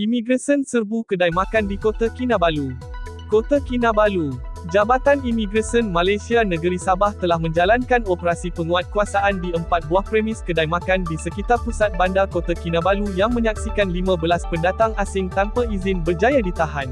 Imigresen serbu kedai makan di Kota Kinabalu. Kota Kinabalu. Jabatan Imigresen Malaysia Negeri Sabah telah menjalankan operasi penguatkuasaan di empat buah premis kedai makan di sekitar pusat bandar Kota Kinabalu yang menyaksikan 15 pendatang asing tanpa izin berjaya ditahan.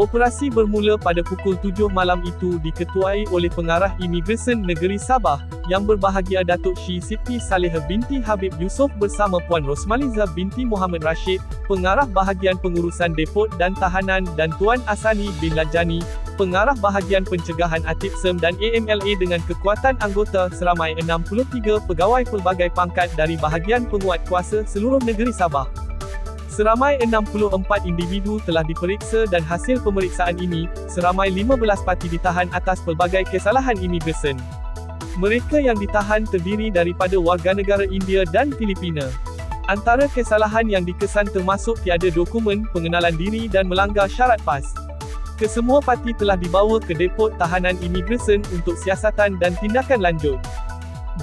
Operasi bermula pada pukul 7 malam itu diketuai oleh Pengarah Imigresen Negeri Sabah, yang berbahagia Datuk Syi Siti Saleha binti Habib Yusof bersama Puan Rosmaliza binti Muhammad Rashid, Pengarah Bahagian Pengurusan Depot dan Tahanan dan Tuan Asani bin Lajani, Pengarah Bahagian Pencegahan Atip Sem dan AMLA dengan kekuatan anggota seramai 63 pegawai pelbagai pangkat dari bahagian penguat kuasa seluruh negeri Sabah. Seramai 64 individu telah diperiksa dan hasil pemeriksaan ini, seramai 15 parti ditahan atas pelbagai kesalahan imigresen. Mereka yang ditahan terdiri daripada warga negara India dan Filipina. Antara kesalahan yang dikesan termasuk tiada dokumen, pengenalan diri dan melanggar syarat PAS. Kesemua parti telah dibawa ke depot tahanan imigresen untuk siasatan dan tindakan lanjut.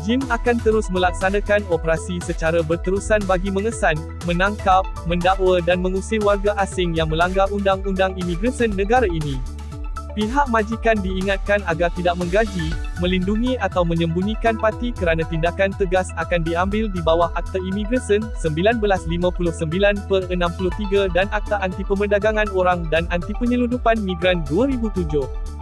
JIM akan terus melaksanakan operasi secara berterusan bagi mengesan, menangkap, mendakwa dan mengusir warga asing yang melanggar undang-undang imigresen negara ini. Pihak majikan diingatkan agar tidak menggaji, melindungi atau menyembunyikan parti kerana tindakan tegas akan diambil di bawah Akta Imigresen 1959 per 63 dan Akta Anti Pemerdagangan Orang dan Anti Penyeludupan Migran 2007.